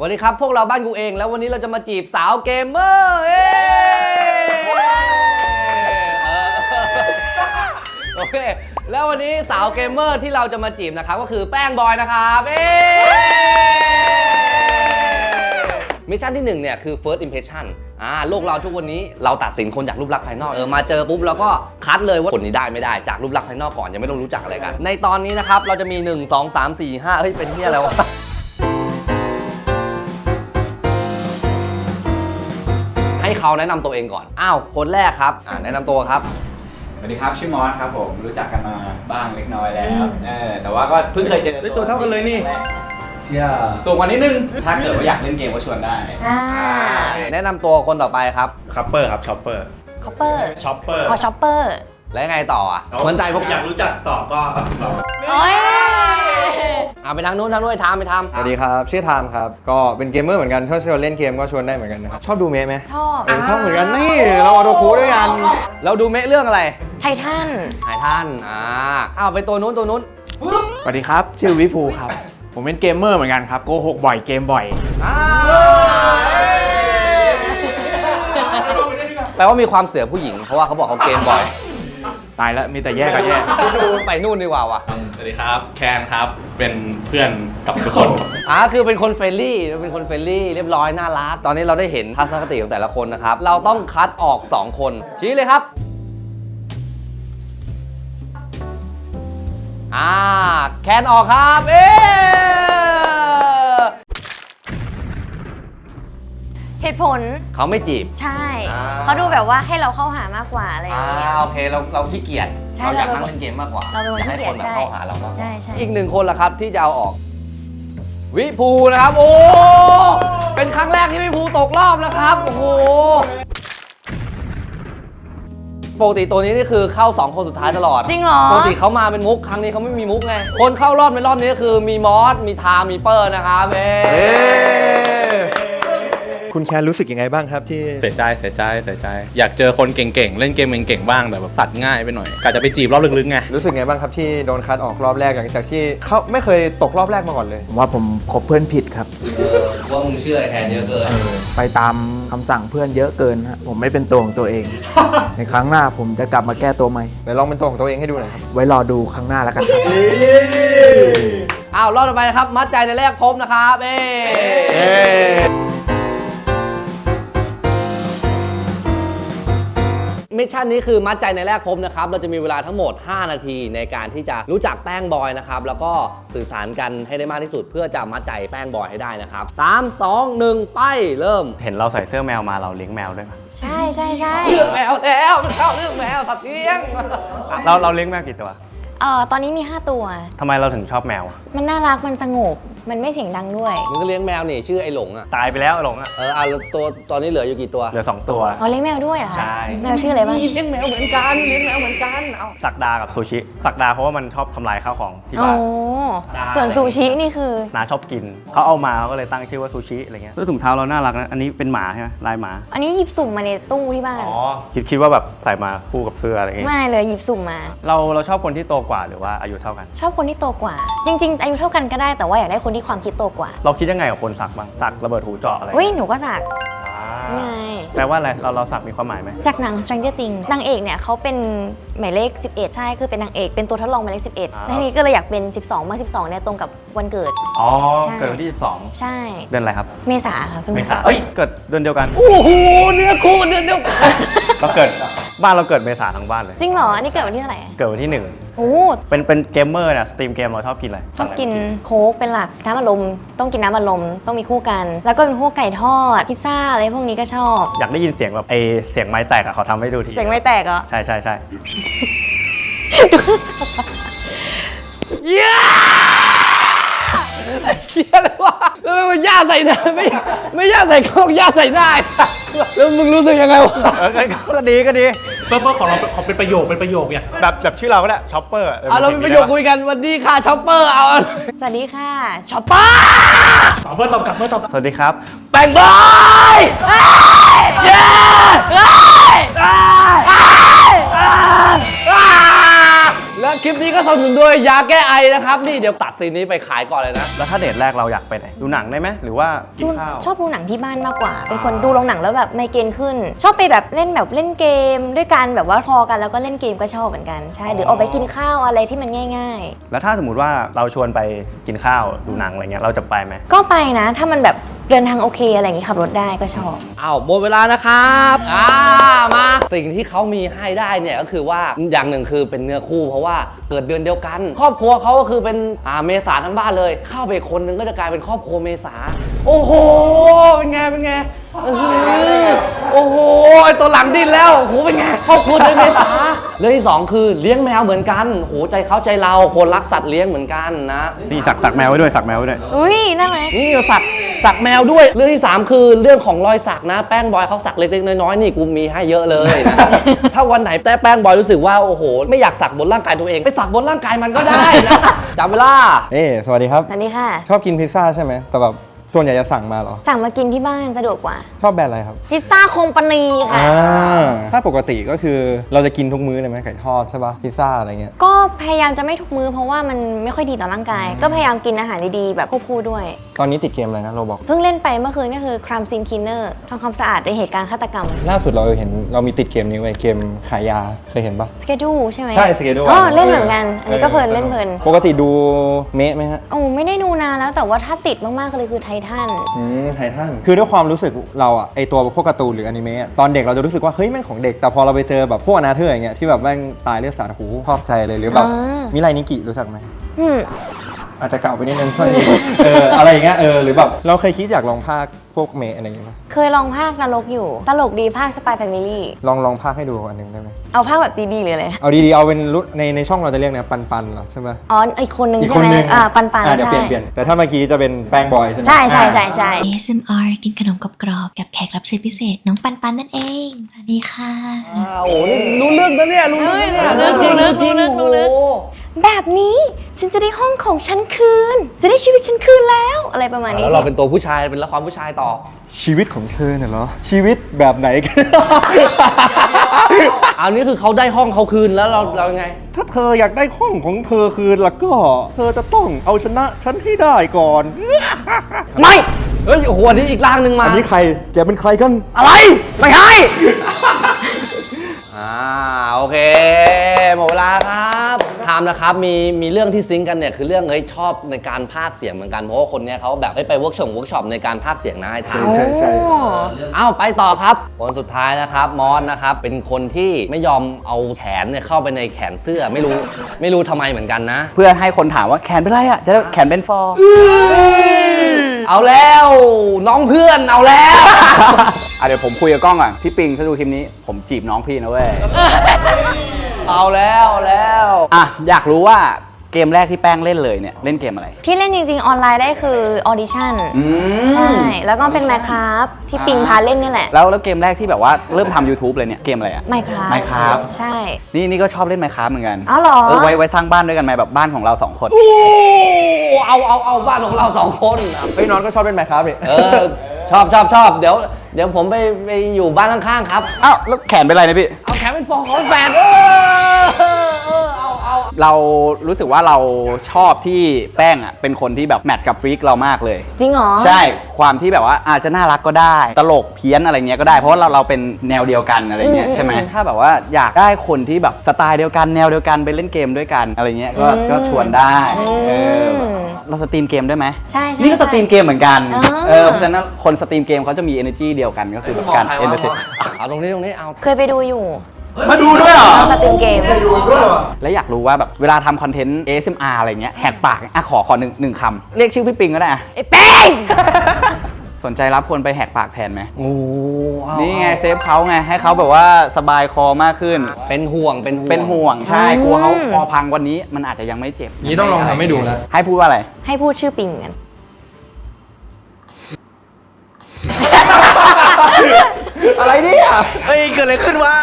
สวัสดีครับพวกเราบ้านกูเอง แล้ววันนี้เราจะมาจีบสาวเกมเมอร์เอ้โอเค แล้ววันนี้สาวเกมเมอร์ที่เราจะมาจีบนะครับ ก็คือแป้งบอยนะครับเอ้มิชชั่นที่หนึ่งเนี่ยคือ first impression อ่าโลกเราทุกวันนี้เราตัดสินคนจากรูปลักษณ์ภายนอกเออมาเจอปุ๊บเราก็คัดเลยว่าคนนี้ได้ไม่ได้จากรูปลักษณ์ภายนอกก่อนยังไม่ต้องรู้จักอะไรกัน ในตอนนี้นะครับเราจะมี 1 2 3 4 5เฮ้ยเป็นที่อะไรวะ ให้เขาแนะนำตัวเองก่อน อ้าว คนแรกครับ อ่าแนะนำตัวครับ สวัสดีครับ ชื่อมอสครับผมรู้จักกันมาบ้างเล็กน้อยแล้วเออแต่ว่าก็เพิ่งเคยเจอเฮ้ยตัวเท่ากันเลยนี่ เชื่อสูงกว่านิดนึง ถ้าเกิดว่าอยากเล่นเกมก็ชวนได้อ่า แนะนำตัวคนต่อไปครับ คัพเปอร์ครับช็อปเปอร์ คอปเปอร์ช็อปเปอร์ อ๋อช็อปเปอร์ แล้วยังไงต่ออะเหมือนใจพวกอยากรู้จักต่อก็โอ้ยอ่าไปทางนู้นทางนู้นไปทำไปทำสวัสดีครับ ชื่อไทม์ครับ ก็เป็นเกมเมอร์เหมือนกันถ้าชวนเล่นเกมก็ชวนได้เหมือนกันนะครับ ชอบดูเมะไหมชอบเออชอบเหมือนกันนี่เราออโตคูด้วยกัน เราดูเมะเรื่องอะไร ไททันหายท่านอ่าอ้าวไปตัวนู้นตัวนู้น สวัสดีครับ ชื่อวิภูครับ ผมเป็นเกมเมอร์เหมือนกันครับโกหกบ่อยเกมบ่อยอ่าแปลว่ามีความเสือผู้หญิงเพราะว่าเขาบอกเขาเกมบ่อย ตายแล้วมีแต่แย่กับแย่ไปนู่นดีกว่าว่ะสวัสดีครับ แคนครับ เป็นเพื่อนกับทุกคน อ่าคือเป็นคนเฟรนลี่เป็นคนเฟรนลี่เรียบร้อยน่ารัก ตอนนี้เราได้เห็นทัศนคติของแต่ละคนนะครับ เราต้องคัดออก 2 คน ชี้เลยครับ อ่า แคนออกครับ เอ๊ เหตุผลเขาไม่จีบ ใช่อ่า เขาดูแบบว่าให้เราเข้าหามากกว่าอะไรอย่างเงี้ยอ่าโอเคเราเราขี้เกียจใช่เราอยากเรานั่งเล่นเกมมากกว่าเราเป็นคนอยากให้คนขี้เกียจแบบเข้าหาเรามากกว่า ใช่ใช่อีกหนึ่งคนละครับที่จะเอาออก วิภูนะครับ โอ้เป็นครั้งแรกที่วิภูตกรอบนะครับ โอ้โหปกติตัวนี้นี่คือเข้า 2 คนสุดท้ายตลอดจริงเหรอ ปกติเขามาเป็นมุกครั้งนี้เขาไม่มีมุกไงคนเข้ารอบในรอบนี้ก็คือมีมอสมีทามมีเปอร์นะครับเอ้เอ๊ คุณแคนรู้สึกยังไงบ้างครับที่ เสียใจเสียใจเสียใจ อยากเจอคนเก่งๆ เล่นเกมเก่งๆบ้างแต่แบบตัดง่ายไปหน่อยกะจะไปจีบรอบลึกๆไง รู้สึกไงบ้างครับที่โดนคัดออกรอบแรกหลังจากที่เขาไม่เคยตกรอบแรกมาก่อนเลย ผมว่าผมคบเพื่อนผิดครับเออว่ามึงเชื่อไอ้แทนเยอะเกิน ไปตามคำสั่งเพื่อนเยอะเกินฮะผมไม่เป็นตัวของตัวเอง ในครั้งหน้าผมจะกลับมาแก้ตัวใหม่ ไหนลองเป็นตัวของตัวเองให้ดูหน่อยครับ ไว้รอดูครั้งหน้าแล้วกันครับ อ้าวรอบต่อไปนะครับ มัดใจในแรกพบนะครับ เอ้ มิชชั่นนี้คือมัดใจในแรกพบนะครับ เราจะมีเวลาทั้งหมด 5 นาทีในการที่จะรู้จักแป้งบอยนะครับ แล้วก็สื่อสารกันให้ได้มากที่สุด เพื่อจะมัดใจแป้งบอยให้ได้นะครับ3 2 1ไปเริ่ม เห็นเราใส่เสื้อแมวมาเราเลี้ยงแมวด้วยไหมใช่ใช่ใช่เรื่องแมวแล้วมันเข้าเรื่องแมวสัตว์เลี้ยงเราเราเลี้ยงแมวกี่ตัว เอ่อตอนนี้มี 5 ตัว ทำไมเราถึงชอบแมวอะมันน่ารักมันสงบ มันไม่เสียงดังด้วย มึงก็เลี้ยงแมวนี่ชื่อไอ้หลงอะ ตายไปแล้วหลงอะ เอออะแล้วตัวตอนนี้เหลืออยู่กี่ตัว เหลือสองตัว อ๋อเลี้ยงแมวด้วยเหรอคะใช่แมวชื่ออะไรบ้างนี่เลี้ยงแมวเหมือนกันเลี้ยงแมวเหมือนกันเอาสักดากับซูชิสักดาเพราะว่ามันชอบทำลายข้าวของที่โอ้บ้านส่วนซูชินี่คือนาชอบกิน เขาเอามาเขาก็เลยตั้งชื่อว่าซูชิอะไรเงี้ยแล้วถุงเท้าเราน่ารักนะ อันนี้เป็นหมาใช่ไหมลายหมา อันนี้หยิบสุ่มมาในตู้ที่บ้าน อ๋อ คิดคิดว่าแบบใส่มาคู่กับเสื้ออะไรเงี้ย ไม่เลยหยิบสุ่มมา เราเราชอบคนที่โตกว่าหรือว่าอายุเท่ากัน ชอบคนที่โตกว่า จริง ๆ อายุเท่ากันก็ได้แต่ว่าอยากได้คนที่ความคิดโตกว่าเราคิดยังไงกับคนสักบ้างสักระเบิดหูเจาะอะไรเฮ้ยหนูก็สักอ่าไงแปลว่าอะไรเราเราสักมีความหมายไหมจากหนัง Stranger Things นางเอกเนี่ยเขาเป็นหมายเลข 11 ใช่ คือเป็นนางเอก เป็นตัวทดลองหมายเลข 11อ่าแล้วทีนี้ก็เลยอยากเป็น 12เมื่อ12เนี่ยตรงกับวันเกิด อ๋อใช่เกิดวันที่ 12 ใช่ เดือนอะไรครับ เมษาค่ะเพิ่งเมษาเอ้ย เกิดเดือนเดียวกัน โอ้โห เนื้อคู่เดือนเดียวกัน เราเกิดบ้านเราเกิดเมษาทั้งบ้านเลย จริงเหรอ อันนี้เกิดวันที่เท่าไหร่เกิดวันที่หนึ่งโอ้เป็นเป็นเกมเมอร์เนี่ยสตรีมเกมเราชอบกินอะไรชอบกินโค้กเป็นหลักน้ำอัดลมต้องกินน้ำอัดลมต้องมีคู่กัน แล้วก็เป็นพวกไก่ทอดพิซซ่าอะไรพวกนี้ก็ชอบ อยากได้ยินเสียงแบบไอเสียงไม้แตกอะเขาทำให้ดูทีเสียงไม่แตกเหรอใช่ใช่ใช่ เชี่ยเลยวะแล้วมันย่าใส่หน้าไม่ไม่ย่าใส่กล้องย่าใส่หน้าไอ้สัสแล้วมึงรู้สึกยังไงวะเออก็ดีก็ดี เพื่อเพื่อของเราขอเป็นประโยคเป็นประโยคอย่างแบบแบบชื่อเราก็ได้ช็อปเปอร์เอาเราเป็นประโยคคุยกันวันดีค่ะช็อปเปอร์เอาสวัสดีค่ะช็อปเปอร์ตอบเพื่อตอบกลับเพื่อตอบสวัสดีครับแบ่งบอยเย้ แล้วคลิปนี้ก็สนับสนุนโดยยาแก้ไอนะครับ นี่เดี๋ยวตัดซีนนี้ไปขายก่อนเลยนะ แล้วถ้าเดทแรกเราอยากไปไหนดูหนังได้ไหมหรือว่ากินดูข้าว ชอบดูหนังที่บ้านมากกว่า เป็นคนดูโรงหนังแล้วแบบไมเกรนขึ้น ชอบไปแบบเล่นแบบเล่นเกม ด้วยกันแบบว่าพอกันแล้วก็เล่นเกมก็ชอบเหมือนกันใช่หรือออกไปกินข้าวอะไรที่มันง่ายแล้วถ้าสมมติว่าเราชวนไปกินข้าวดูหนังอะไรเงี้ยเราจะไปไหมๆก็ไปนะ ถ้ามันแบบ เดินทางโอเคอะไรอย่างงี้ขับรถได้ก็ชอบ อ้าวหมดเวลานะครับอ่ามาสิ่งที่เขามีให้ได้เนี่ยก็คือว่าอย่างหนึ่งคือเป็นเนื้อคู่เพราะว่าเกิดเดือนเดียวกัน ครอบครัวเขาก็คือเป็นอ่าเมษาทั้งบ้านเลย เข้าไปคนหนึงก็จะกลายเป็นครอบครัวเมษา โอ้โหเป็นไงเป็นไงอื้อหือโอ้โหไอตัวหลังดิ้นแล้วโอ้โหเป็นไงครอบครัวเดือนเมษาเรื่องที่สองคือเลี้ยงแมวเหมือนกันโอ้โหใจเขาใจเราคนรักสัตว์เลี้ยงเหมือนกันนะ นี่สักสักแมวไว้ด้วยสักแมวไว้ด้วย อุ้ยน่ารักนี่สัก สักแมวด้วย เรื่องที่ 3 คือเรื่องของรอยสักนะ แป้งบอยเขาสักเล็กๆน้อยๆนี่กูมีให้เยอะเลยนะถ้าวันไหนแต่แป้งบอยรู้สึกว่าโอ้โห ไม่อยากสักบนร่างกายตัวเอง ไปสักบนร่างกายมันก็ได้นะจับเวลาเอ้สวัสดีครับ สวัสดีค่ะ ชอบกินพิซซ่าใช่ไหมแต่แบบ ส่วนใหญ่จะสั่งมาเหรอ สั่งมากินที่บ้านสะดวกกว่า ชอบแบรนด์อะไรครับ พิซซ่าคงปนีค่ะ อ่าถ้าปกติก็คือเราจะกินทุกมื้อเลยไหมไก่ทอดใช่ปะพิซซ่าอะไรเงี้ย ก็พยายามจะไม่ทุกมื้อเพราะว่ามันไม่ค่อยดีต่อร่างกาย ก็พยายามกินอาหารดีๆ แบบควบคู่ด้วย ตอนนี้ติดเกมอะไรนะเราบอก เพิ่งเล่นไปเมื่อคืนก็คือ Crime Scene Cleaner ทำความสะอาดในเหตุการณ์ฆาตกรรมล่าสุดเราเห็นเรามีติดเกมนี้ไว้ยเกมขายยาเคยเห็นปะ Schedule ใช่ไหมใช่ Schedule อ๋อเล่นเหมือนกัน อันนี้ก็เพลินเล่นเพลิน ปกติดูเมะไหมฮะ โอ้ไม่ได้ดูนานแล้วแต่ว่าถ้าติดมากๆเลยคือไททัน อืมไททันคือด้วยความรู้สึกเราอะไอตัวพวกการ์ตูนหรืออนิเมะอะตอนเด็กเราจะรู้สึกว่า เฮ้ยแม่งของเด็ก แต่พอเราไปเจอแบบพวกอนาเธอร์อย่างเงี้ยที่แบบแม่งตายเลือดสาดหูชอบใจเลยหรือแบบอ่ามิไรนิกิรู้จักไหมอืม อาจจะเก่าไปนิดนึงเท่านี้เอออะไรอย่างเงี้ยเออหรือแบบเราเคยคิดอยากลองภาคพวกเมะอะไรอย่างเงี้ยปะเคยลองภาคนรกอยู่ ตลกดีภาคสปายแฟมิลี่ ลองลองภาคให้ดูอันหนึงได้ไหมเอาภาคแบบดีๆเลยเลยเอาดีๆเอาเป็นรุ่นในในช่องเราจะเรียกเนี่ยปันปันๆเหรอใช่ไหมอ๋อ อีกคนนึงอีกใช่คนไหมนึงอ่าปันปันอะเดี๋ยวใช่ เปลี่ยนเปลี่ยนแต่ถ้าเมื่อกี้จะเป็นแป้งบอยใช่ไหมใช่ใช่ใช่ใช่ ASMR กินขนมกรอบๆกับแขกรับเชิญพิเศษ น้องปันปันนั่นเองสวัสดีค่ะ อ้าวโอ้โหนี่รู้เรื่องนะเนี่ยรู้เรื่องนะเนี่ยเฮ้ยจริงรู้จริงลึกรู้ลึก โอ้โห แบบนี้ฉันจะได้ห้องของฉันคืน จะได้ชีวิตฉันคืนแล้วอะไรประมาณนี้แล้วเราเป็นตัวผู้ชายเป็นละครผู้ชายต่อ ชีวิตของเธอเนี่ยเหรอ ชีวิตแบบไหนกัน เอานี้คือเขาได้ห้องเขาคืนแล้วเราเรายังไง ถ้าเธออยากได้ห้องของเธอคืนแล้วก็ เธอจะต้องเอาชนะฉันให้ได้ก่อน ไม่เฮ้ยโอ้โหอันนี้อีกร่างหนึ่งมาอันนี้ใครแกเป็นใครกัน อะไรไม่ให้ อ่าโอเคหมดเวลาครับทามนะครับมีมีเรื่องที่ซิงค์กันเนี่ยคือเรื่องเฮ้ยชอบในการพากย์เสียงเหมือนกันเพราะว่าคนเนี้ยเขาแบบเฮ้ยไปเวิร์กช็อปเวิร์กช็อปในการพากย์เสียงนะให้ทาม ใช่ใช่เอ้าไปต่อครับคนสุดท้ายนะครับมอสนะครับเป็นคนที่ไม่ยอมเอาแขนเนี่ยเข้าไปในแขนเสื้อไม่รู้ไม่รู้ทำไมเหมือนกันนะ เพื่อให้คนถามว่าแขนเป็นไรอะจะได้แขนเป็นฟอร์เอาแล้ว น้องเพื่อนเอาแล้ว อะเดี๋ยวผมคุยกับกล้องก่อนพี่ปิงถ้าดูคลิปนี้ผมจีบน้องพี่นะเว้ย เอาแล้วเอาแล้วอะอยากรู้ว่าเกมแรกที่แป้งเล่นเลยเนี่ยเล่นเกมอะไร ที่เล่นจริงๆ ออนไลน์ได้คือออดิชั่นอืม ใช่ แล้วก็เป็น Minecraft ที่ปิงพาเล่นนี่แหละ แล้วแล้วเกมแรกที่แบบว่าเริ่มทำ YouTube เลยเนี่ยเกมอะไรอะ Minecraft Minecraft ใช่ นี่นี่ก็ชอบเล่น Minecraft เหมือนกันอ๋อเหรอ เออไว้ไว้สร้างบ้านด้วยกันไหมแบบบ้านของเราสองคน โอ้เอาเอาเอาบ้านของเราสองคนอะเฮ้ยน้องก็ชอบเล่นไมค์ครับนี่ เออ ชอบชอบชอบเดี๋ยวเดี๋ยวผมไปไปอยู่บ้านข้างๆครับ อ้าวแล้วแขนเป็นไรนะพี่ เอาแขนเป็นฟองของแฟนเออเออเออเอา เอาเรารู้สึกว่าเราชอบที่แป้งอะเป็นคนที่แบบแมทกับฟรีกเรามากเลย จริงเหรอ ใช่ความที่แบบว่าอาจจะน่ารักก็ได้ ตลกเพี้ยนอะไรเงี้ยก็ได้ เพราะว่าเราเราเป็นแนวเดียวกันอะไรเงี้ยอืมใช่ไหมอืมถ้าแบบว่าอยากได้คนที่แบบสไตล์เดียวกันแนวเดียวกันไปเล่นเกมด้วยกันอะไรเงี้ยก็อืมก็ชวนได้อืมเออเราสตรีมเกมด้วยไหมใช่ใช่นี่ก็สตรีมเกมเหมือนกันอ่าเออเพราะฉะนั้นคนสตรีมเกมเขาจะมี energy เดียวกันก็คือแบบการเอ็น energy เอาตรงนี้ตรงนี้เอา เคยไปดูอยู่ มาดูด้วยเหรอสตรีมเกมแล้วอยากรู้ว่าแบบเวลาทำคอนเทนต์ ASMR อะไรเงี้ยแหกปากอะขอขอหนึ่งหนึ่งคำเรียกชื่อพี่ปิงก็ได้อะไอ้เป้งสนใจรับคนไปแหกปากแทนไหมโอ้เอานี่ไงเซฟเขาไงให้เขาแบบว่าสบายคอมากขึ้น เป็นห่วงเป็นห่วงเป็นห่วงใช่อืมกลัวเขาคอพังวันนี้มันอาจจะยังไม่เจ็บนี่ต้องลองทำให้ดูนะ ให้พูดว่าอะไร ให้พูดชื่อปิงกัน อะไรเนี่ยเฮ้ยเกิดอะไรขึ้นวะ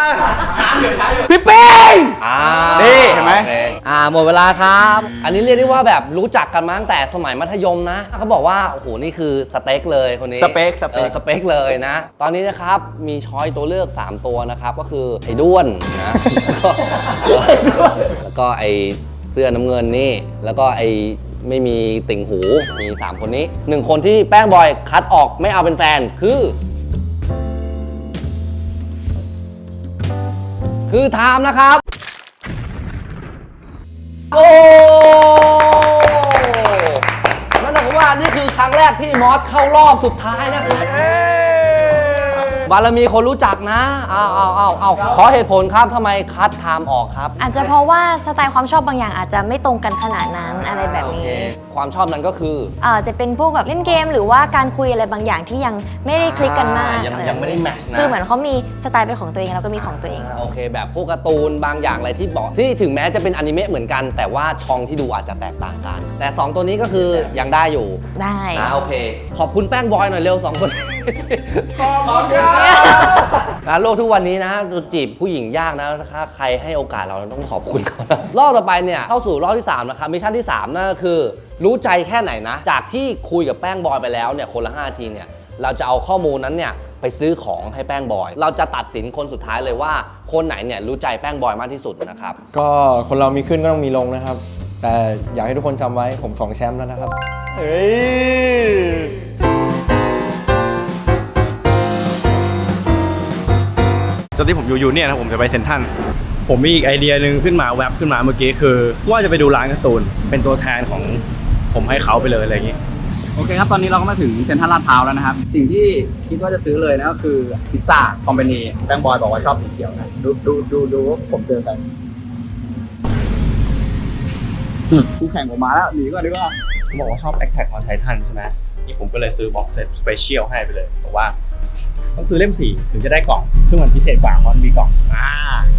พี่เป้ง อ่านี่เห็นไหม โอคอ่าหมดเวลาครับ อันนี้เรียกได้ว่าแบบรู้จักกันมาตั้งแต่สมัยมัธยมนะเขาบอกว่าโอ้โหนี่คือสเต็กเลยคนนี้สเปคสเปอคอสเปคเลยนะ ตอนนี้นะครับมีช้อยตัวเลือก 3 ตัวนะครับ ก็คือไอ้ด้วนนะแล้วก็แล้วก็ไอ้เสื้อน้ำเงินนี่ แล้วก็ไอไม่มีติ่งหูมี 3 คนนี้1คนที่แป้งบอยคัดออกไม่เอาเป็นแฟนคือ คือไทม์นะครับ โอ้นั่นหมายความว่านี่คือครั้งแรกที่มอสเข้ารอบสุดท้ายนะครับ บารมีคนรู้จักนะเอาเอาเอาเอาขอเหตุผลครับทำไมคัดไทม์ออกครับ อาจจะเพราะว่าสไตล์ความชอบบางอย่างอาจจะไม่ตรงกันขนาดนั้นอะไรแบบโอเคนี้ ความชอบนั้นก็คือเอ่อจะเป็นพวกแบบเล่นเกม หรือว่าการคุยอะไรบางอย่างที่ยังไม่ได้คลิกกันมาก ยังอะรยังไม่ได้แมทช์นะ คือเหมือนเขามีสไตล์เป็นของตัวเองแล้วก็มีของตัวเอง โอเค แบบพวกการ์ตูนบางอย่างอะไรที่บอกที่ถึงแม้จะเป็นอนิเมะเหมือนกัน แต่ว่าช่องที่ดูอาจจะแตกต่างกัน แต่ 2 ตัวนี้ก็คือยังได้อยู่ ได้นะโอเค ขอบคุณแป้งบอยหน่อยเร็วสองคน ขอบคุณนะโลกทุกวันนี้นะจีบผู้หญิงยากนะถ้าใครให้โอกาสเราเราต้องขอบคุณเขานะรอบต่อไปเนี่ยเข้าสู่รอบที่3นะครับมิชชั่นที่3นั่นก็คือ รู้ใจแค่ไหนนะ จากที่คุยกับแป้งบอยไปแล้วเนี่ยคนละ5ทีเนี่ยเราจะเอาข้อมูลนั้นเนี่ยไปซื้อของให้แป้งบอย เราจะตัดสินคนสุดท้ายเลยว่า คนไหนเนี่ยรู้ใจแป้งบอยมากที่สุดนะครับ ก็คนเรามีขึ้นก็ต้องมีลงนะครับ แต่อยากให้ทุกคนจำไว้ผมสองแชมป์แล้วนะครับ เฮ้ย จนที่ผมอยู่อยู่เนี่ยนะผมจะไปเซ็นทรัลผมมีอีกไอเดียหนึ่งขึ้นมาแวบขึ้นมาเมื่อกี้คือ ว่าจะไปดูร้านการ์ตูนเป็นตัวแทนของผมให้เขาไปเลยอะไรอย่างงี้โอเคครับ ตอนนี้เราก็มาถึงเซ็นทรัลลาดพร้าวแล้วนะครับ สิ่งที่คิดว่าจะซื้อเลยนะก็คือพิซซ่าคอมพานีแบงค์บอยบอกว่าชอบสีเขียวนะ ดูดูดูดูว่าผมเจอกันคู่แข่งผมมาแล้วหนีก่อนดีกว่าผมบอกว่าชอบ Attack on Titan ใช่ไหมนี่ผมก็เลยซื้อบ็อกเซตสเปเชียลให้ไปเลยบอกว่า ต้องซื้อเล่มสี่ถึงจะได้กล่องซึ่งมันพิเศษกว่าเพราะมันมีกล่องอ่า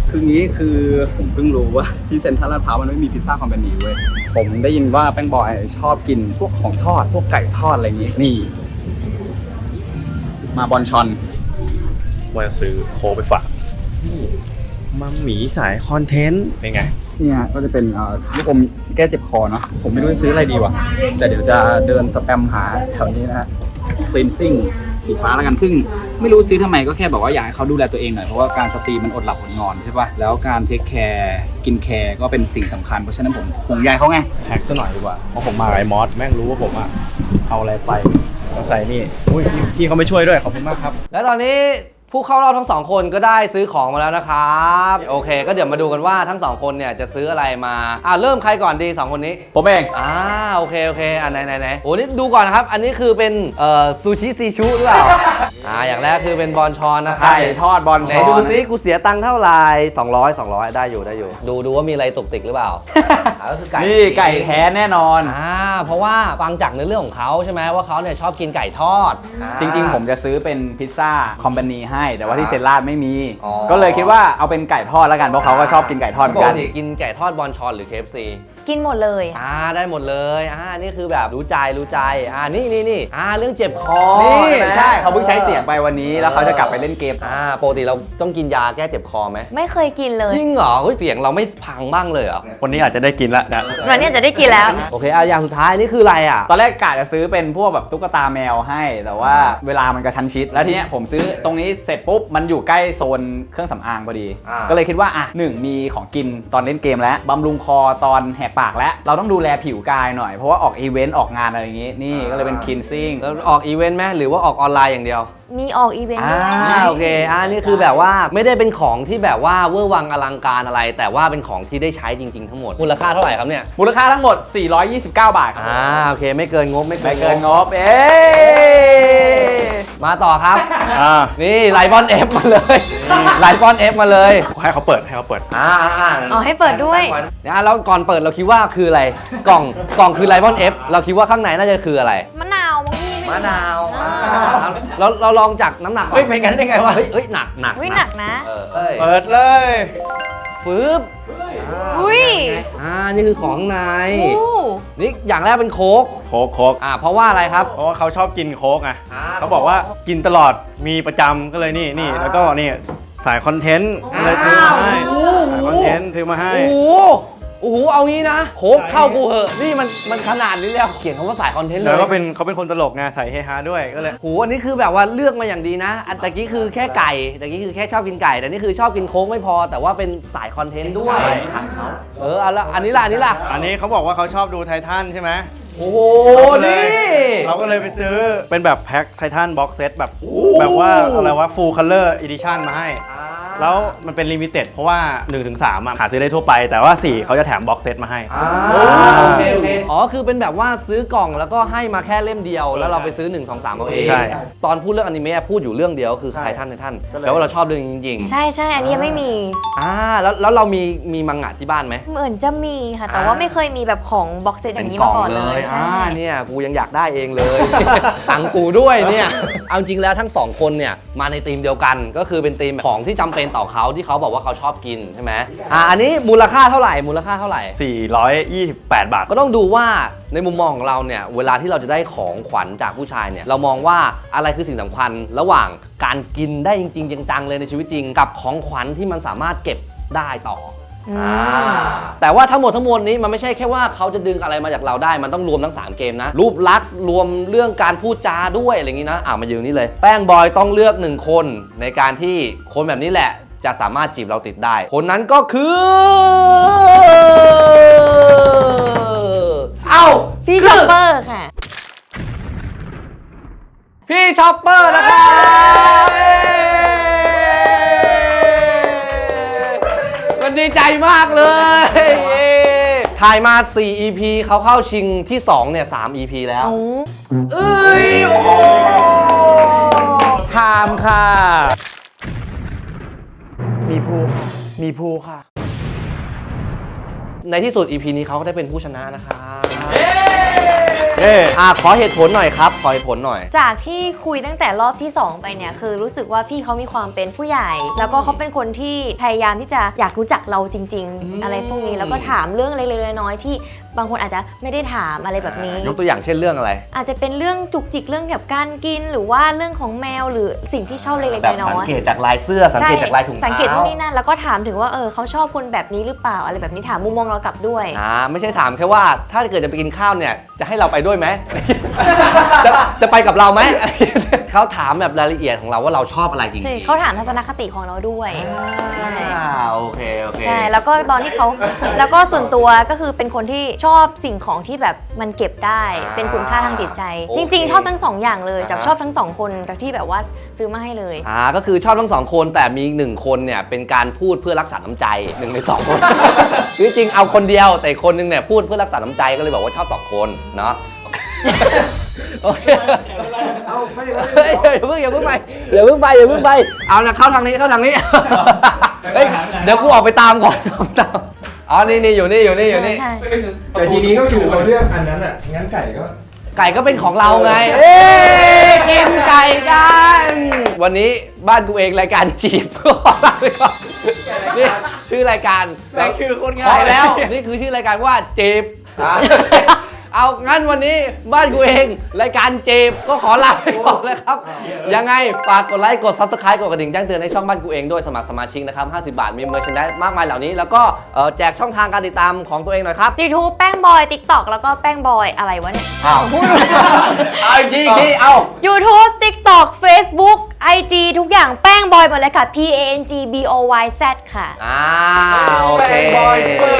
คืองี้คือผมเพิ่งรู้ว่าที่เซ็นทรัลลาดพร้าวมันไม่มีพิซซ่าคอมพานีเว้ยผมได้ยินว่าแป้งบอยชอบกินพวกของทอดพวกไก่ทอดอะไรอย่างงี้นี่ มาบอลชอนว่าจะซื้อโคไปฝากนี่มัมหมีสายคอนเทนต์เป็นไง เนี่ยก็จะเป็นเอ่อลูกอมแก้เจ็บคอเนาะผมไม่รู้จะซื้ออะไรดีวะแต่เดี๋ยวจะเดินสแปมหาแถวนี้นะฮะ cleansing สีฟ้าแล้วกัน ซึ่งไม่รู้ซื้อทำไมก็แค่บอกว่าอยากให้เขาดูแลตัวเองหน่อย เพราะว่าการสตรีมมันอดหลับอดนอนใช่ป่ะ แล้วการเทคแคร์สกินแคร์ก็เป็นสิ่งสำคัญ เพราะฉะนั้นผมห่วงใยเขาไงแฮกซะหน่อยดีกว่า เพราะผมมากับไอ้มอสแม่งรู้ว่าผมอะเอาอะไรไปต้องใส่นี่อุ้ยพี่พี่เขาไม่ช่วยด้วยขอบคุณมากครับ และตอนนี้ ผู้เข้ารอบทั้งสองคนก็ได้ซื้อของมาแล้วนะครับโอเค ก็เดี๋ยวมาดูกันว่าทั้งสองคนเนี่ยจะซื้ออะไรมาอ่าเริ่มใครก่อนดีสองคนนี้ผมเองอ่าโอเคโอเคอ่าไหนไหนไหนโอ้นี่ดูก่อนนะครับ อันนี้คือเป็นเอ่อซูชิซีชูหรือเปล่าอ่าอย่างแรกคือเป็นบอลชอนนะครับไก่ทอดบอลไหนชอนดูซิกูเสียตังค์เท่าไหร่200 200 ได้อยู่ได้อยู่ ดูดูว่ามีอะไรตกติกหรือเปล่าอ่าก็คือไก่นี่ไก่แท้แน่นอนอ่าเพราะว่าฟังจากเนื้อเรื่องของเขาใช่ไหมว่าเขาเนี่ยชอบกินไก่ทอดอ่าจริง ๆ ผมจะซื้อเป็นพิซซ่าคอมพานีให้แต่ว่าที่เซนลาดไม่มี อ๋อ ก็เลยคิดว่าเอาเป็นไก่ทอดแล้วกันเพราะเขาก็ชอบกินไก่ทอดเหมืปอนกกัน ติกินไก่ทอดบอลชอนหรือ KFC กินหมดเลยอ่าได้หมดเลยอ่านี่คือแบบรู้ใจรู้ใจอ่านี่นี่นี่อ่าเรื่องเจ็บคอนี่ไหมใช่เขาเพิ่งใช้เสียงไปวันนี้แล้วเขาจะกลับไปเล่นเกมอ่าปกติเราต้องกินยาแก้เจ็บคอไหมไม่เคยกินเลยจริงเหรอเฮ้ยเสียงเราไม่พังบ้างเลยเหรอวันนี้อาจจะได้กินละนะวันนี้จะได้กินแล้วโอเคอะอย่างสุดท้ายนี่คืออะไรอะตอนแรกกะจะซื้อเป็นพวกแบบตุ๊กตาแมวให้ แต่ว่าเวลามันกระชั้นชิด แล้วทีเนี้ยผมซื้อตรงนี้เสร็จปุ๊บมันอยู่ใกล้โซนเครื่องสำอางพอดีอ่าก็เลยคิดว่าอะหนึ่งมีของกินตอนเล่นเกมแล้วบำรุงคอตอนแหกปากแล้ว เราต้องดูแลผิวกายหน่อย เพราะว่าออกอีเวนต์ออกงานอะไรอย่างงี้ นี่ก็เลยเป็นคินซิ่ง แล้วออกอีเวนต์ไหมหรือว่าออกออนไลน์อย่างเดียวมีออกอีเวนต์อ่าด้วยโอเคอ่านี่คือแบบว่าไม่ได้เป็นของที่แบบว่าเวอร์วังอลังการอะไร แต่ว่าเป็นของที่ได้ใช้จริง ๆ ทั้งหมดมูลค่าเท่าไหร่ครับเนี่ยมูลค่าทั้งหมด 429 บาทครับอ่าโอเค ไม่เกินงบไม่ไม่เกินงบ เอ๊มาต่อครับ อ่านี่ไลบอนเอฟมาเลยไลบอนเอฟมาเลยให้เขาเปิดให้เขาเปิด อ่าอ่าอ๋อให้เปิดด้วย นะแล้วก่อนเปิดเราคิดว่าคืออะไร กล่องกล่องคือไลบอนเอฟเราคิดว่าข้างในน่าจะคืออะไรมะนาว มั้งพี่ไมะนาวอ่อ่าเราเราลองจากน้ำหนักก่อนเฮ้ยเป็นงั้นได้ไงวะ เฮ้ยเฮ้ยหนักหนักอุ้ยหนักนะ เออเอ้ยเปิดเลย ฟืบอุ้ย อ่านี่คือของข้างในอู้นี่อย่างแรกเป็นโค้กโค้กโค้กอ่าเพราะว่าอะไรครับ เพราะว่าเขาชอบกินโค้กไงอ่าเขาบอกว่ากินตลอดมีประจำก็เลยนี่นี่อ่าแล้วก็นี่สายคอนเทนต์อ้าวเลยซื้อมาให้โอ้โหสายคอนเทนต์ซื้อมาให้ โอ้โห โอ้โหเอางี้นะโคกเข้ากูเหอะนี่มันมันขนาดนี้แล้วเขียนคำว่าสายคอนเทนต์เลยแล้วก็เป็นเขาเป็นคนตลกไงใส่เฮฮาด้วยก็เลยโหอันนี้คือแบบว่าเลือกมาอย่างดีนะ อันตะกี้คือแค่ไก่ตะกี้คือแค่ชอบกินไก่ แต่นี่คือชอบกินโค้กไม่พอ แต่ว่าเป็นสายคอนเทนต์ด้วยเออเอาละอันนี้ล่ะอันนี้ล่ะอันนี้เขาบอกว่าเขาชอบดูไททันใช่ไหมโอ้โหนี่เราก็เลยไปซื้อเป็นแบบแพ็คไททันบ็อกเซตแบบแบบว่าอะไรวะฟูลคัลเลอร์อีดิชั่นมาให้ แล้วมันเป็นลิมิเต็ดเพราะว่า 1-3อะหาซื้อได้ทั่วไป แต่ว่า 4 เขาจะแถมบ็อกเซตมาให้อ่าโอเคโอเคอ๋อคือเป็นแบบว่าซื้อกล่องแล้วก็ให้มาแค่เล่มเดียว แล้วเราไปซื้อ 1 2 3เอาเองใช่ ตอนพูดเรื่องอนิเมะพูดอยู่เรื่องเดียวคือใช่ไททันไททันก็เลยแปลว่าเราชอบเรื่องนี้จริงใช่ใช่อันนี้ยังไม่มีๆอ่าแล้วแล้วเรามีมีมังงะที่บ้านไหม เหมือนจะมีค่ะ แต่ว่าไม่เคยมีแบบของบ็อกเซตอย่างนี้มาก่อนเลยใช่ อ่าเนี่ยกูยังอยากได้เองเลย ตังค์กูด้วยเนี่ย เอาจริงแล้วทั้งสองคนเนี่ยมาในธีมเดียวกัน ก็คือเป็นธีมของที่จำเป็นต่อเขาที่เขาบอกว่าเขาชอบกินใช่ไหมอ่าอันนี้มูลค่าเท่าไหร่ มูลค่าเท่าไหร่ 428 บาท ก็ต้องดูว่าในมุมมองของเราเนี่ยเวลาที่เราจะได้ของขวัญจากผู้ชายเนี่ยเรามองว่าอะไรคือสิ่งสำคัญ ระหว่างการกินได้จริงๆจังๆเลยในชีวิตจริง กับของขวัญที่มันสามารถเก็บได้ต่อ อมอ่าแต่ว่าทั้งหมดทั้งมวลนี้มันไม่ใช่แค่ว่าเขาจะดึงอะไรมาจากเราได้มันต้องรวมทั้ง 3 เกมนะ รูปลักษณ์รวมเรื่องการพูดจาด้วยอะไรอย่างนี้นะอ่ามายืนนี่เลย แป้งบอยต้องเลือกหนึ่งคนในการที่คนแบบนี้แหละ จะสามารถจีบเราติดได้ คนนั้นก็คือ เอ้าพี่คืช็อปเปอร์ค่ะ พี่ช็อปเปอร์นะครับ ใจมากเลยเย้ถ่ายมา 4 EP เขาเข้าชิงที่ 2 เนี่ย 3 EP แล้ว เอาเอ้ย โอ้โหไทม์ค่ะ มีภูค่ะ มีภูค่ะ ในที่สุด EP นี้เขาก็ได้เป็นผู้ชนะนะครับ เย้อะขอเหตุผลหน่อยครับ ขอเหตุผลหน่อย จากที่คุยตั้งแต่รอบที่ 2 ไปเนี่ยคือรู้สึกว่าพี่เขามีความเป็นผู้ใหญ่ แล้วก็เขาเป็นคนที่พยายามที่จะอยากรู้จักเราจริงอืมๆอะไรพวกนี้แล้วก็ถามเรื่องเล็กๆน้อยๆที่บางคนอาจจะไม่ได้ถามอะไรแบบนี้ ยกตัวอย่างเช่นเรื่องอะไร อาจจะเป็นเรื่องจุกจิกเรื่องแบบการกิน หรือว่าเรื่องของแมวหรือสิ่งที่ชอบเล็กๆแบบน้สังอยเกตจากลายเสื้อสังเกตจากลายถุงๆเท้าสังเกตพวกนี้นั่นแล้วก็ถามถึงว่าเออเขาชอบคนแบบนี้หรือเปล่าอะไรแบบนี้ถามมุมมองเรากลับด้วยอ่าไม่ใช่ถามแค่ว่าถ้าเกิดจะไปกินข้าวเนี่ยจะให้เราไปด้วยไหมจะจะไปกับเราไหม เขาถามแบบรายละเอียดของเราว่าเราชอบอะไรจริงใช่ๆเขาถามทัศนคติของเราด้วยใช่อ่าโอเคโอเค ใช่แล้วก็ตอนที่เขาแล้วก็ส่วนตัวก็คือเป็นคนที่ชอบสิ่งของที่แบบมันเก็บได้อ่าเป็นคุณค่าทางจิตใจ โอเคจริง ๆ ชอบทั้งสองอย่างเลยอ่าจับชอบทั้งสองคนแต่ที่แบบว่าซื้อมาให้เลย อ่าก็คือชอบทั้งสองคนแต่มีอีกหนึ่งคนเนี่ยเป็นการพูดเพื่อรักษาน้ำใจหนึ่งในสองคนจริงๆเอาคนเดียวแต่อีกคนนึงเนี่ยพูดเพื่อรักษาน้ำใจก็เลยบอกว่าชอบสองคนเนาะโอเค เฮ้ยอย่าเพิ่งอย่าเพิ่งไปอย่าเพิ่งไปอย่าเพิ่งไป เอานะเข้าทางนี้เข้าทางนี้เฮ้ยเดี๋ยวกูออกไปตามก่อนออกไปตามอ๋อนี่นี่อยู่นี่อยู่นี่อยู่นี่ ใช่แต่ทีนี้ก็อยู่กับเรื่องอันนั้นอะ งั้นไก่ก็ ไก่ก็เป็นของเราไงเอ้ยกินไก่กัน วันนี้บ้านกูเองรายการจีบก็ลาไปก่อนนี่ชื่อรายการแม่ชื่อคตรง่ายพอแล้ว นี่คือชื่อรายการว่าจีบ เอางั้นวันนี้บ้านกูเอง รายการจีบก็ขอลาไปก่อนนะครับ ยังไง ฝากกดไลค์กดซับสไครต์กดกระดิ่งแจ้งเตือนในช่องบ้านกูเองด้วยสมัครสมาชิกนะครับ 50 บาทมีเมอร์ชันได้มากมายเหล่านี้ แล้วก็เอ่อแจกช่องทางการติดตามของตัวเองหน่อยครับ ยูทูบแป้งบอยติ๊กต็อกแล้วก็แป้งบอยอะไรวะเนี่ย อ้าวเอาอีกทีอีกทีเอา YouTube TikTok Facebook IG ทุกอย่างแป้งบอยหมดเลยค่ะ P A N G B O Y Z ค่ะ อ่าโอเคแป้งบอยเปิ